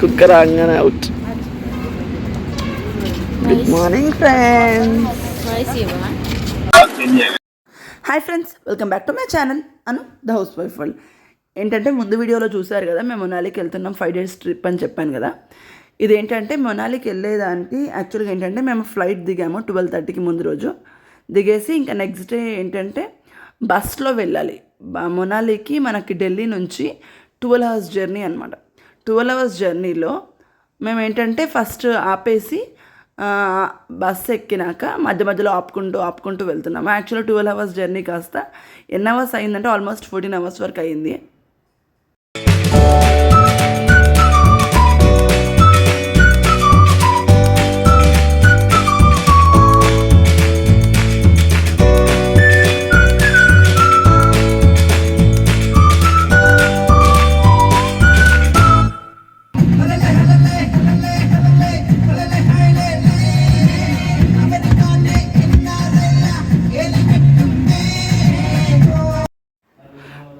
కుక్క రాగానే out good morning friends hi friends welcome back to my channel Anu the housewife world ఏంటంటే ముందు వీడియోలో చూశారు కదా మేము మొనాలికి వెళ్తున్నాం ఫైవ్ డేస్ ట్రిప్ అని చెప్పాను కదా. ఇదేంటంటే మొనాలికి వెళ్ళేదానికి యాక్చువల్గా ఏంటంటే మేము ఫ్లైట్ దిగాము ట్వెల్వ్ థర్టీకి ముందు రోజు. దిగేసి ఇంకా నెక్స్ట్ డే ఏంటంటే బస్లో వెళ్ళాలి. మొనాలికి మనకి ఢిల్లీ నుంచి ట్వెల్వ్ అవర్స్ జర్నీ అనమాట ట్వెల్వ్ అవర్స్ జర్నీలో మేము ఏంటంటే ఫస్ట్ ఆపేసి బస్ ఎక్కినాక మధ్య మధ్యలో ఆపుకుంటూ ఆపుకుంటూ వెళ్తున్నాము. యాక్చువల్గా ట్వెల్వ్ అవర్స్ జర్నీ కాస్త ఎన్ని అవర్స్ అయిందంటే ఆల్మోస్ట్ ఫోర్టీన్ అవర్స్ వరకు అయింది.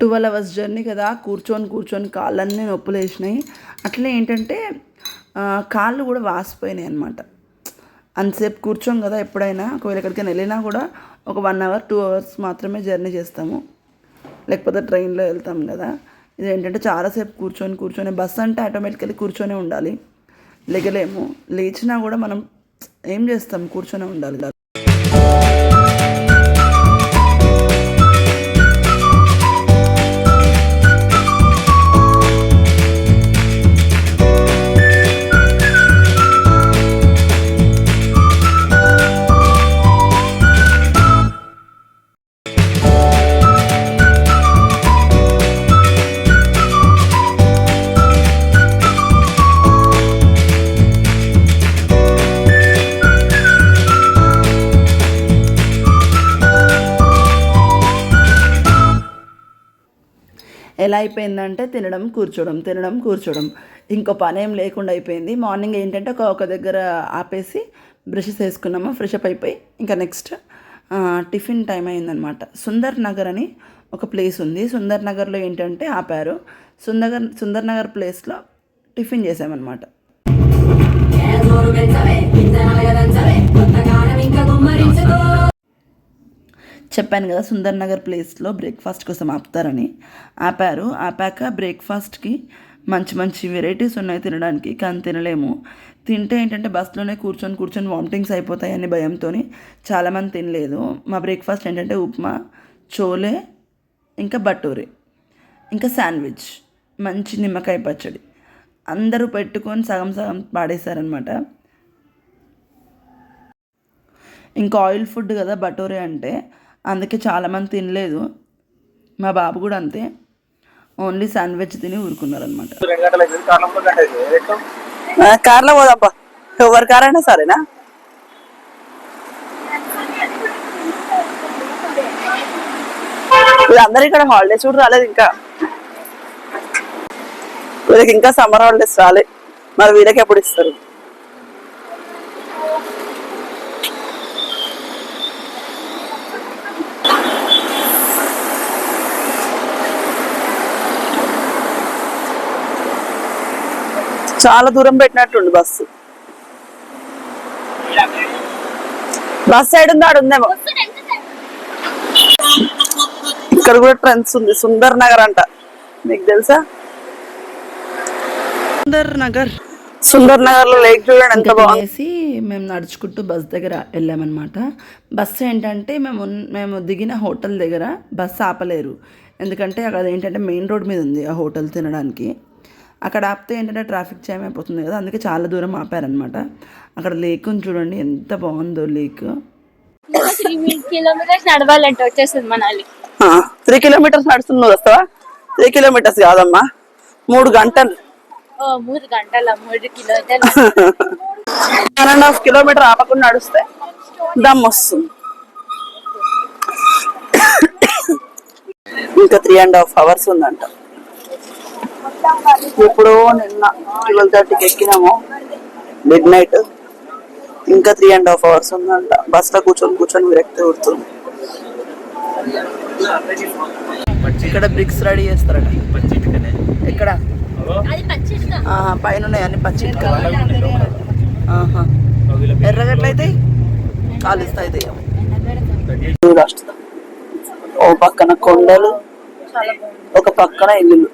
ట్వెల్వ్ అవర్స్ జర్నీ కదా కూర్చొని కూర్చొని కాళ్ళన్నీ నొప్పులు వేసినాయి అట్లే ఏంటంటే కాళ్ళు కూడా వాసిపోయినాయి అనమాట అంతసేపు కూర్చోం కదా ఎప్పుడైనా ఒకవేళ ఎక్కడికైనా వెళ్ళినా కూడా ఒక వన్ అవర్ టూ అవర్స్ మాత్రమే జర్నీ చేస్తాము. లేకపోతే ట్రైన్లో వెళ్తాం కదా. ఇది ఏంటంటే చాలాసేపు కూర్చొని కూర్చొని బస్ అంటే ఆటోమేటికల్లీ కూర్చొనే ఉండాలి. లెగలేము. లేచినా కూడా మనం ఏం చేస్తాం? కూర్చొనే ఉండాలి ఎలా అయిపోయిందంటే తినడం కూర్చోవడం తినడం కూర్చోవడం ఇంకో పని ఏం లేకుండా అయిపోయింది. మార్నింగ్ ఏంటంటే ఒక ఒక దగ్గర ఆపేసి బ్రషెస్ వేసుకున్నాము ఫ్రెష్ అప్ అయిపోయి ఇంకా నెక్స్ట్ టిఫిన్ టైం అయిందనమాట. సుందర్ నగర్ అని ఒక ప్లేస్ ఉంది. సుందర్ నగర్లో ఏంటంటే ఆపారు. సుందర్ సుందర్ నగర్ ప్లేస్లో టిఫిన్ చేసామన్నమాట చెప్పాను కదా సుందర్ నగర్ ప్లేస్లో బ్రేక్ఫాస్ట్ కోసం ఆపుతారని. ఆపారు. ఆపాక బ్రేక్ఫాస్ట్కి మంచి మంచి వెరైటీస్ ఉన్నాయి తినడానికి కానీ తినలేము. తింటే ఏంటంటే బస్సులోనే కూర్చొని కూర్చొని వామిటింగ్స్ అయిపోతాయని భయంతో చాలామంది తినలేదు. మా బ్రేక్ఫాస్ట్ ఏంటంటే ఉప్మా చోలే ఇంకా బటూరి ఇంకా శాండ్విచ్ మంచి నిమ్మకాయ పచ్చడి. అందరూ పెట్టుకొని సగం సగం పాడేశారనమాట ఇంకా ఆయిల్ ఫుడ్ కదా బటోరే అంటే అందుకే చాలామంది తినలేదు. మా బాబు కూడా అంతే. ఓన్లీ శాండ్విచ్ తిని ఊరుకున్నారనమాట కార్లో పోదబ్బా ఎవరి కార్ అయినా సరేనా? వీళ్ళందరూ ఇక్కడ హాలిడేస్ కూడా రాలేదు ఇంకా. వీళ్ళకి ఇంకా సమ్మర్ హాలిడేస్ రాలే. మరి వీళ్ళకి ఎప్పుడు ఇస్తారు? చాలా దూరం పెట్టినట్టుండి బస్సు. బస్ సైడ్ ఉంది ఆడు ఉందేమో. ఇక్కడ కూడా ట్రెండ్స్ ఉంది సుందర్ నగర్ అంట. మీకు తెలుసా? సుందర్ నగర్. సుందర్ నగర్లో లేక్ చూడండి ఎంత బాగుంది. మేము నడుచుకుంటూ బస్ దగ్గర వెళ్ళామన్నమాట. బస్సు ఏంటంటే మేము మేము దిగిన హోటల్ దగ్గర బస్సు ఆపలేరు. ఎందుకంటే అక్కడ ఏంటంటే మెయిన్ రోడ్ మీద ఉంది ఆ హోటల్ తినడానికి. అక్కడ ఆపితే ఏంటంటే ట్రాఫిక్ జామ్ అయిపోతుంది కదా అందుకే చాలా దూరం ఆపారనమాట అక్కడ లేక్ ఉంది చూడండి ఎంత బాగుందో లేక్ త్రీ కిలోమీటర్స్ నడవాలంటే వచ్చేస్తుంది మనాలి. త్రీ కిలోమీటర్స్ నడుస్తుంది వస్తావా? త్రీ కిలోమీటర్స్ కాదమ్మా మూడు గంటలు. ఓ మూడు గంటల మూడు కిలోమీటర్లు? వన్ అండ్ హాఫ్ కిలోమీటర్ ఆపకుండా నడిస్తే దమ్ వస్తుంది. ఇంకా త్రీ అండ్ హాఫ్ అవర్స్ ఉందంట. ఎప్పుడో నిన్న ట్వెల్వ్ థర్టీకి ఎక్కినాము. మిడ్ నైట్ ఇంకా త్రీ అండ్ హాఫ్ అవర్స్ ఉందంట. బస్లో కూర్చొని కూర్చొని విరక్తి కొడుతుంది ఇక్కడ బ్రిక్స్ రెడీ చేస్తారట. ఎక్కడ? పైన ఉన్నాయి అన్ని పచ్చి ఎర్రగట్లయితే కాలుస్తాయి ఓ పక్కన కొండలు చాలా బాగుంది ఒక పక్కన ఇల్లు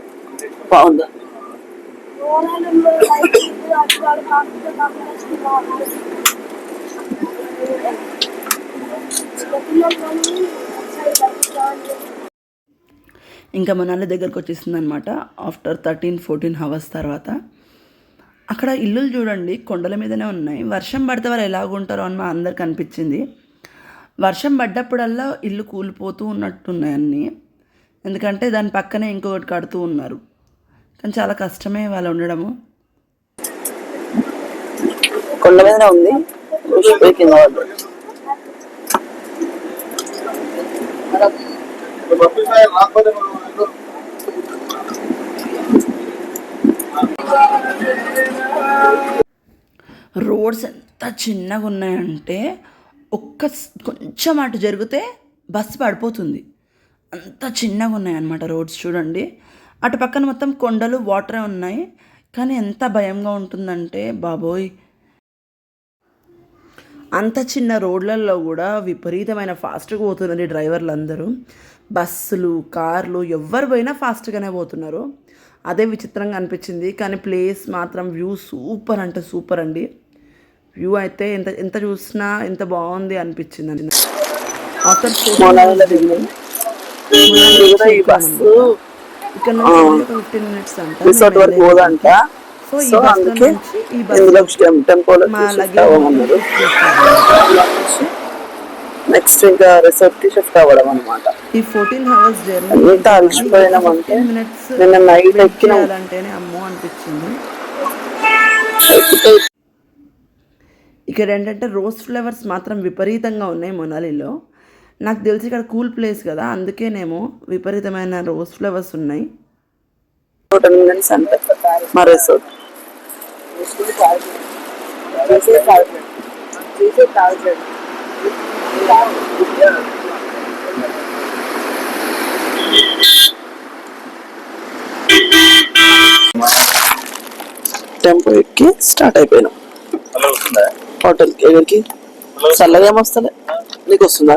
బాగుందా ఇంకా మనాలి దగ్గరకు వచ్చేసింది అనమాట ఆఫ్టర్ థర్టీన్ ఫోర్టీన్ అవర్స్ తర్వాత. అక్కడ ఇల్లులు చూడండి కొండల మీదనే ఉన్నాయి. వర్షం పడితే వాళ్ళు ఎలాగుంటారో అని మా అందరికి అనిపించింది. వర్షం పడ్డప్పుడల్లా ఇల్లు కూలిపోతూ ఉన్నట్టున్నాయి అన్నీ. ఎందుకంటే దాని పక్కనే ఇంకొకటి కడుతూ ఉన్నారు. కానీ చాలా కష్టమే వాళ్ళు ఉండడము. కొండ మీదనే ఉంది. రోడ్స్ ఎంత చిన్నగా ఉన్నాయంటే ఒక్క కొంచెం అటు జరిగితే బస్సు పడిపోతుంది. అంత చిన్నగా ఉన్నాయన్నమాట రోడ్స్ చూడండి. అటు పక్కన మొత్తం కొండలు వాటరే ఉన్నాయి. కానీ ఎంత భయంగా ఉంటుందంటే బాబోయ్. అంత చిన్న రోడ్లలో కూడా విపరీతమైన ఫాస్ట్గా పోతున్నారు ఈ డ్రైవర్లు అందరూ బస్సులు కార్లు ఎవ్వరు పోయినా ఫాస్ట్గానే పోతున్నారు. అదే విచిత్రంగా అనిపించింది. కానీ ప్లేస్ మాత్రం వ్యూ సూపర్ అంటే సూపర్ అండి. వ్యూ అయితే ఎంత ఎంత చూసినా ఎంత బాగుంది అనిపించింది. అండి ఆఫ్టర్ ఇక్కడ నుంచి ఫిఫ్టీన్ మినిట్స్ అంట రిసార్ట్ వరకు పోదంట. సో అందుకే ఇందులో టెంపుల్ నెక్స్ట్ ఇంకా రిసార్ట్కి షిఫ్ట్ అవ్వడం అనమాట ఈ ఫోర్టీన్ అవర్స్ జర్నీ ఎంత అలసిపోయినామంటే నిన్న నైట్ ఎక్కినాం. చేయాలంటేనే అమ్మో అనిపించింది. ఇక్కడ ఏంటంటే రోజ్ ఫ్లేవర్స్ మాత్రం విపరీతంగా ఉన్నాయి మొనాలిలో. నాకు తెలిసి ఇక్కడ కూల్ ప్లేస్ కదా అందుకేనేమో విపరీతమైన రోజ్ ఫ్లేవర్స్ ఉన్నాయి. మా రిసార్ట్. టెంపో ఎక్కి స్టార్ట్ అయిపోయినాం. హోటల్కి ఎవరికి? చల్లగా ఏం వస్తలే నీకు వస్తుందా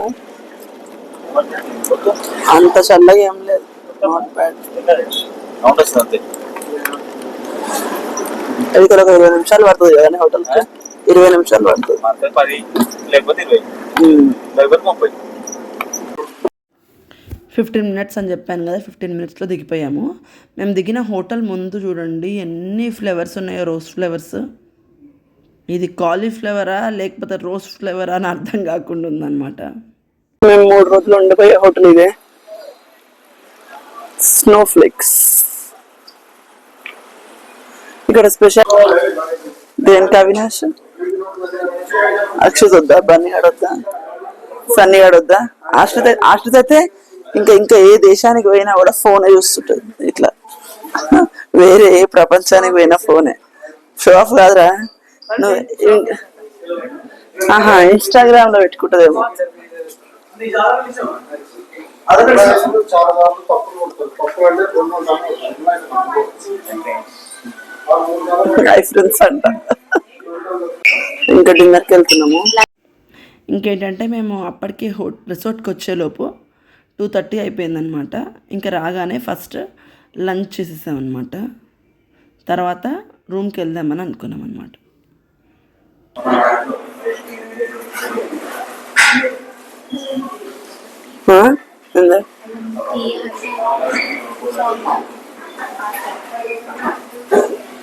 అంత చల్లగా ఏం లేదు. నాట్ బ్యాడ్ ఇక్కడ ఒక ఇరవై నిమిషాలు పడుతుంది కదా హోటల్ ఇరవై నిమిషాలు పడుతుంది. ఫిఫ్టీన్ మినిట్స్ అని చెప్పాను కదా ఫిఫ్టీన్ మినిట్స్లో దిగిపోయాము. మేము దిగిన హోటల్ ముందు చూడండి ఎన్ని ఫ్లేవర్స్ ఉన్నాయో రోజ్ ఫ్లేవర్స్. ఇది కాలీఫ్లవరా లేకపోతే రోజ్ ఫ్లేవరా అని అర్థం కాకుండా ఉందన్నమాట. మేము మూడు రోజులు ఉండిపోయే హోటల్ ఇదే. స్నోఫ్లెక్స్ ఇక్కడ స్పెషల్ దేనికి అవినాష్? అక్షత్ వద్దా? బన్నీ ఆడొద్దా సన్నీ ఆడొద్దా ఆశ్రిత ఆశ్రిత అయితే ఇంకా ఇంకా ఏ దేశానికి పోయినా కూడా ఫోనే చూస్తుంటుంది. ఇట్లా. వేరే ఏ ప్రపంచానికి పోయినా ఫోనే. షో ఆఫ్ కాదురా. నువ్వు ఆహా ఇన్స్టాగ్రామ్లో పెట్టుకుంటుందేమో. అంట ఇంకా డిన్నర్కి వెళ్తున్నాము. ఇంకేంటంటే మేము అప్పటికి హో రిసార్ట్కి వచ్చేలోపు టూ థర్టీ అయిపోయిందనమాట ఇంకా రాగానే ఫస్ట్ లంచ్ చేసేసామన్నమాట. తర్వాత రూమ్కి వెళ్దామని అనుకున్నాం అనమాట ఆ? ఏంది?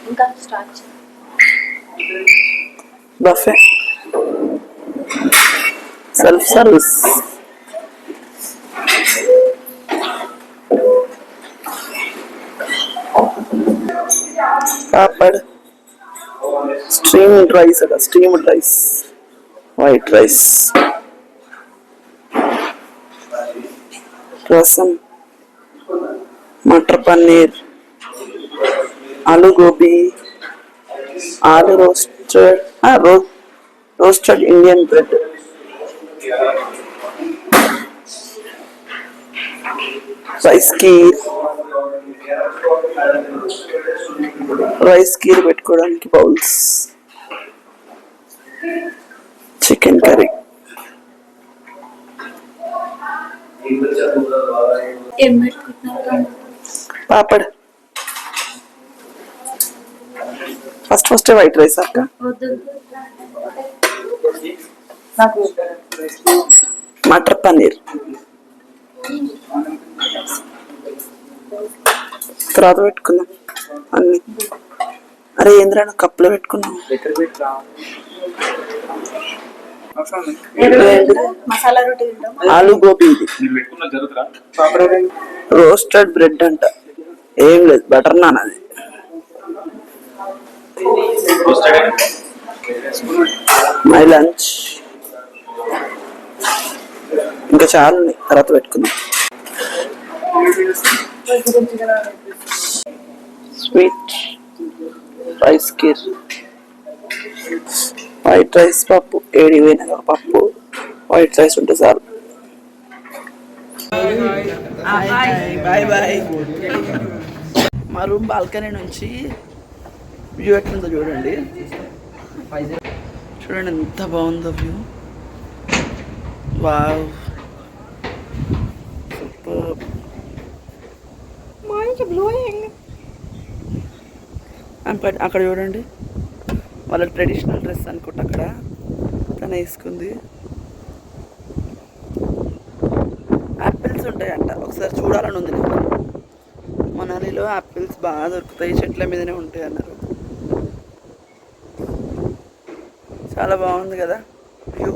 ఇంకా start buffet self service papad streamed rice అక్కడ స్టీమ్డ్ రసం మటర్ పన్నీర్ ఆలు గోబీ ఆలు రోస్టెడ్ రో roasted Indian bread. Rice kheer rice kheer పెట్టుకోవడానికి బౌల్స్. Chicken curry. ఏం పెట్టుకుంటున్నారు? Papad. First first white rice అక్క. మటర్ పన్నీర్. తర్వాత పెట్టుకుందాం అన్ని. అరే ఏంద్రా కప్పులో పెట్టుకున్నావు ఏంటిది? మసాలా రోటీ తింటాం ఆలు గోబీ ఇది. రోస్టెడ్ బ్రెడ్ అంట. ఏం లేదు బటర్ నాన్ అది. My lunch. ఇంకా చాలా ఉన్నాయి తర్వాత పెట్టుకుందాం. Sweet rice kheer. White rice పప్పు ఏడి పప్పు. వైట్ రైస్ ఉంటే చాలు. బాయ్ బాయ్ మా రూమ్ బాల్కనీ నుంచి వ్యూ ఎట్లుందో చూడండి. చూడండి ఎంత బాగుందో వ్యూ. వావ్. సూపర్. అక్కడ చూడండి. వాళ్ళ ట్రెడిషనల్ డ్రెస్ అనుకుంటా అక్కడ. తను వేసుకుంది. యాపిల్స్ ఉంటాయంట. ఒకసారి చూడాలని ఉంది మనాలిలో యాపిల్స్ బాగా దొరుకుతాయి. చెట్ల మీదనే ఉంటాయి అన్నారు. చాలా బాగుంది కదా వ్యూ.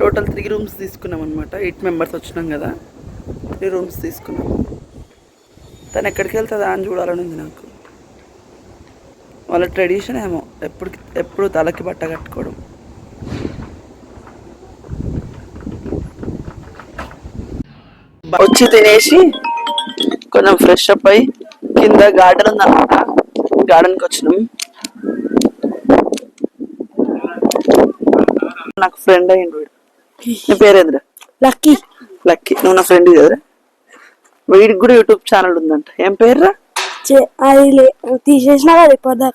టోటల్ త్రీ రూమ్స్ తీసుకున్నాం అనమాట ఎయిట్ మెంబర్స్ వచ్చినాం కదా. త్రీ రూమ్స్ తీసుకున్నాము తను ఎక్కడికి వెళ్తుందా అని చూడాలని ఉంది నాకు. వాళ్ళ ట్రెడిషన్ ఏమో ఎప్పుడు ఎప్పుడు తలకి బట్ట కట్టుకోవడం. వచ్చి తినేసి కొంచెం ఫ్రెష్ అప్ అయి కింద గార్డెన్ ఉందన్నమాట. గార్డెన్కి వచ్చినాం. నాకు ఫ్రెండ్ అయ్యిండు వీడు. నీ పేరేంద్ర? లక్కీ. లక్కీ. నువ్వు నా ఫ్రెండ్ కదరా వీడికి కూడా యూట్యూబ్ ఛానల్ ఉందంట. ఏం పేరురా? చే- అది తీసేసినా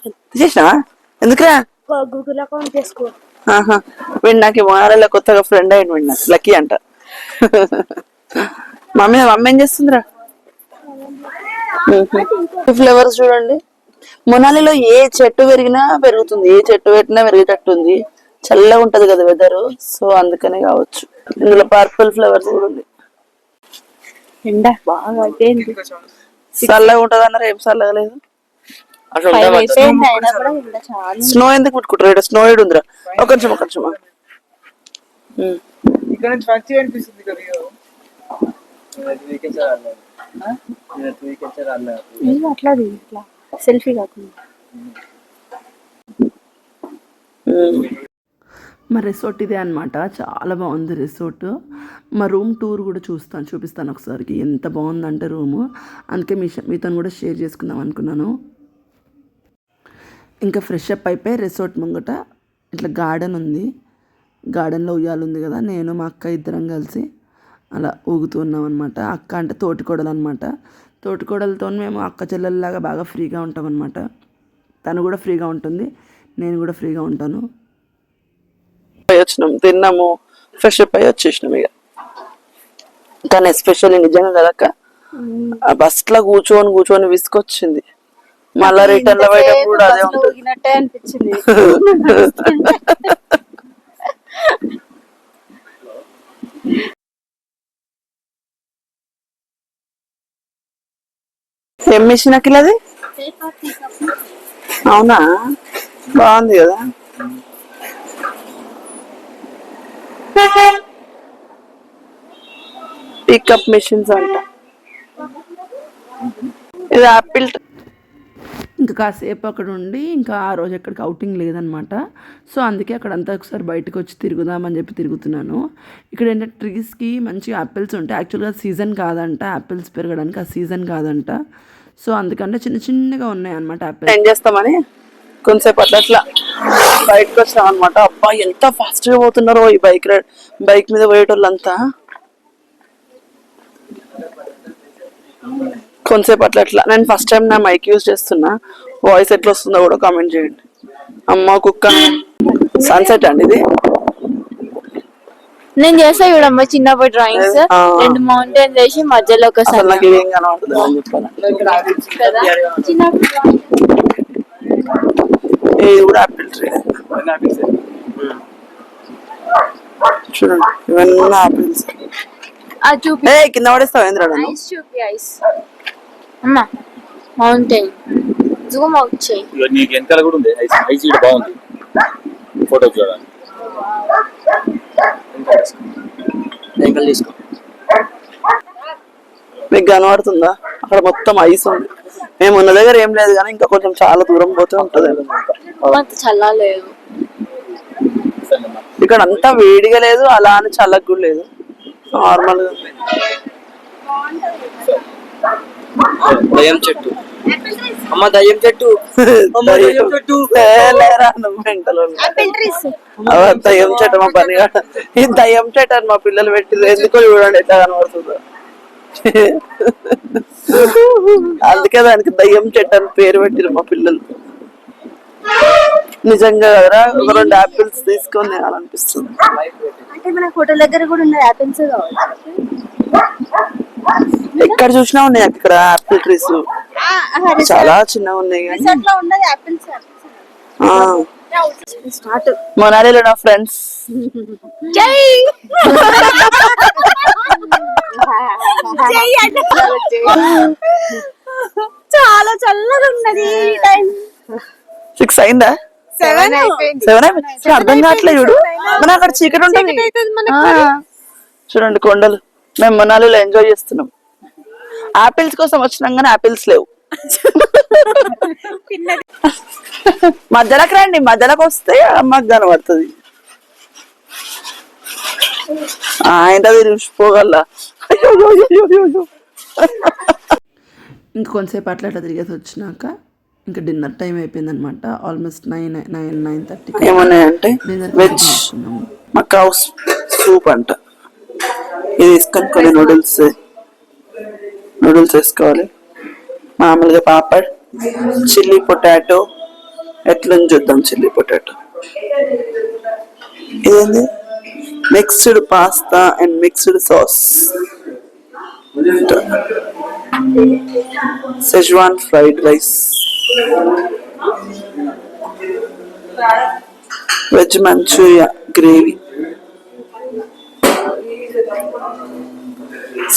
తీసేసినావా? ఎందుకురా? గూగుల్ అకౌంట్ చేసుకో. ఆహా. వీడు నాకు మొనాలలో కొత్తగా ఫ్రెండ్ అయ్యిండు వీడు నాకు. లక్కీ అంట. మమ్మీ మమ్మీ ఏం చేస్తుందిరా? ఫ్లేవర్స్ చూడండి. మొనాలిలో ఏ చెట్టు పెరిగినా పెరుగుతుంది. ఏ చెట్టు పెట్టినా పెరిగేటట్టు ఉంది చల్లగా ఉంటది కదా వెదర్ సో అందుకనే కావచ్చు. ఇందులో పర్పుల్ ఫ్లవర్స్ కూడా ఉంది ఎండ బాగా అయిపోయింది. చల్లగా ఉంటది అన్నారు ఏం చల్లగా లేదు స్నో ఎందుకు ముట్టుకుంటారు ఇక్కడ స్నో ఏడు ఉందిరా. ఒక నిమిషం ఒక నిమిషం. ఇక్కడ నుంచి మంచిగా అనిపిస్తుంది కదా వ్యూ. వీకెండ్ సార్ అన్నారు వీకెండ్ సార్ అన్నారు ఇది అట్లా అది ఇట్లా. సెల్ఫీ కాకుండా. మా రిసార్ట్ ఇదే అనమాట చాలా బాగుంది రిసార్ట్. మా రూమ్ టూర్ కూడా చూస్తాను చూపిస్తాను ఒకసారికి. ఎంత బాగుందంటే రూము. అందుకే మీ మీతో కూడా షేర్ చేసుకుందాం అనుకున్నాను. ఇంకా ఫ్రెష్ అప్ అయిపోయి రిసార్ట్ ముంగట ఇట్లా గార్డెన్ ఉంది. గార్డెన్లో ఉయ్యాలు ఉంది కదా నేను మా అక్క ఇద్దరం కలిసి అలా ఊగుతున్నాం అనమాట అక్క అంటే తోటికోడలు అనమాట తోటికోడలతో మేము అక్క చెల్లెల్లాగా బాగా ఫ్రీగా ఉంటాం అనమాట తను కూడా ఫ్రీగా ఉంటుంది నేను కూడా ఫ్రీగా ఉంటాను. పోయి వచ్చినాం తిన్నాము ఫ్రెష్ అప్ అయ్యి వచ్చేసినాం ఇక కానీ ఎస్పెషల్లీ నిజంగా కదక్క ఆ బస్లో కూర్చొని కూర్చొని విసుకొచ్చింది మళ్ళా రిటర్న్లో పోయేటప్పుడు కూడా అదే ఉంటుంది. ఏం మిషన్ అఖిల్ అది? అవునా? బాగుంది కదా. పికప్ మిషన్స్ అంట. ఇది యాపిల్ ఇంకా కాసేపు అక్కడ ఉండి ఇంకా ఆ రోజు ఎక్కడికి అవుటింగ్ లేదనమాట. సో అందుకే అక్కడంతా ఒకసారి బయటకు వచ్చి తిరుగుదామని చెప్పి తిరుగుతున్నాను. ఇక్కడ ఏంటంటే ట్రీస్కి మంచి యాపిల్స్ ఉంటాయి. యాక్చువల్గా సీజన్ కాదంట. యాపిల్స్ పెరగడానికి ఆ సీజన్ కాదంట. సో అందుకంటే చిన్న చిన్నగా ఉన్నాయి అనమాట యాపిల్స్ ఏం చేస్తామని? కొంతసేపు అట్లా అట్లా బయటకు వచ్చాం అనమాట అబ్బా ఎంత ఫాస్ట్గా పోతున్నారో ఈ బైక్ రైడ్ బైక్ మీద పోయేటోళ్ళంతా. కొంతసేపు అట్లా అట్లా. నేను ఫస్ట్ టైం నా మైక్ యూజ్ చేస్తున్నా. వాయిస్ ఎట్లా వస్తుందో కూడా కామెంట్ చేయండి. అమ్మ కుక్క. సన్సెట్ అండి ఇది. నేను చేస్తా చూడమ్మా చిన్నప్పుడు డ్రాయింగ్స్. రెండు మౌంటైన్ వేసి మధ్యలో ఒక. నాకు కనబడుతుంది చిన్నప్పుడు. ఇది కూడా ఆపిల్ ట్రీ చూడండి ఇవన్నీ ఆపిల్స్ ఏ కింద పడేస్తావు ఏంద్రా అమ్మా మౌంటైన్ జూమ్ అవుట్ చేయి. నీకు వెనకాల కూడా ఉంది. ఐస్ ఐస్ ఇక్కడ బాగుంది. ఫోటో చూడాలి. వెహికల్ తీసుకో. మీకు కనబడుతుందా? అక్కడ మొత్తం ఐస్ ఉంది. మేము ఉన్న దగ్గర ఏం లేదు కానీ ఇంకా కొంచెం చాలా దూరం పోతే ఉంటది. అంత చల్లా లేదు ఇక్కడ అంతా వేడిగా లేదు అలా అని చల్లగా కూడా లేదు. నార్మల్ దయ్యం చెట్టు. అమ్మ దయ్యం చెట్టు. దయ్యం చెట్టు. దయ్యం చెట్టు మా పని. ఈ దయ్యం చెట్టు అని మా పిల్లలు పెట్టింది ఎందుకో చూడండి ఎట్లా కనబడుతుందో. అందుకే దానికి దయ్యం చెట్టు అని పేరు పెట్టిరు మా పిల్లలు. నిజంగా కదరా? ఒక రెండు ఆపిల్స్ తీసుకొని తినాలనిపిస్తుంది. అంటే మన హోటల్ దగ్గర కూడా ఉన్న యాపిల్స్ ఎక్కడ చూసినా ఉన్నాయి అక్కడ ఆపిల్ ట్రీస్. చాలా చిన్నగా ఉన్నాయి కానీ. మొనాలిలో నా ఫ్రెండ్స్. జై! చాలా చల్లగా ఉన్నది ఈ టైం. సిక్స్ అయిందా? సెవెన్ అయిపోయింది. సెవెన్ అయిపోయింది. అర్థం కావట్లేదు చూడు. మన అక్కడ చీకటి ఉంటుంది. చూడండి కొండలు. మేము మనాలిలో ఎంజాయ్ చేస్తున్నాం. ఆపిల్స్ కోసం వచ్చినాం కానీ ఆపిల్స్ లేవు. మధ్యలోకి రండి మధ్యలోకి వస్తే అమ్మకి కనబడుతుంది. ఆయన చూసిపోగల ఇంకా కొంతసేపు అట్లా అట్లా తిరిగేసి వచ్చినాక ఇంకా డిన్నర్ టైం అయిపోయింది almost nine nine nine thirty ఏమన్నాయంటే veg Macau soup అంట. ఇది వేసుకొని కొన్ని నూడిల్స్ నూడిల్స్ వేసుకోవాలి. మామూలుగా పాపడ్ చిల్లీ పొటాటో ఎట్లని చూద్దాం చిల్లీ పొటాటో ఇదేంది mixed pasta and mixed sauce schezwan fried rice veg manchuria gravy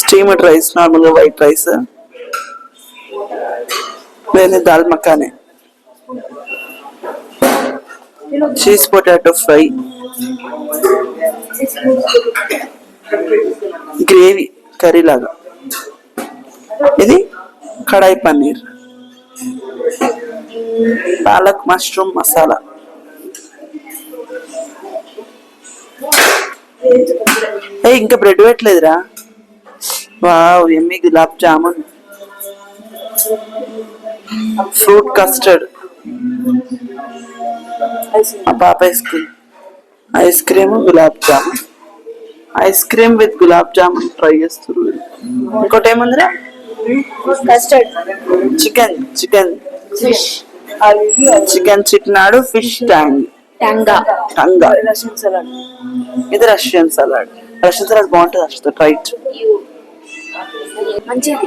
steamed rice నార్మల్గా వైట్ రైస్ వేరే dal makhani cheese potato fry gravy curry లాగా। ఇది కడాయి పన్నీర్। పాలక్ మష్రూమ్ మసాలా। ఏ ఇంకా బ్రెడ్ పెట్టలేదురా? వావ్ ఎమ్మి గులాబ్ జామున్। Fruit custard. పాప ice cream. Ice cream gulab jamun. Ice cream with gulab jamun try చేస్తారు ఇంకోటి ఏముందిరా? Custard. Chicken chicken. Fish. Chicken Chettinad fish ట్యాంగ్. టంగా టంగా ఇది రష్యన్ సలాడ్. Russian salad. బాగుంటుంది అసలు రైట్ మంచిది.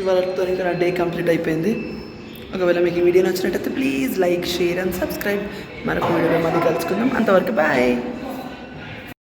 ఇవాళతో ఇంకా నా డే కంప్లీట్ అయిపోయింది. ఒకవేళ మీకు ఈ వీడియో నచ్చినట్టయితే please like share and subscribe మరొక వీడియోలో మళ్ళీ కలుసుకుందాం. అంతవరకు బాయ్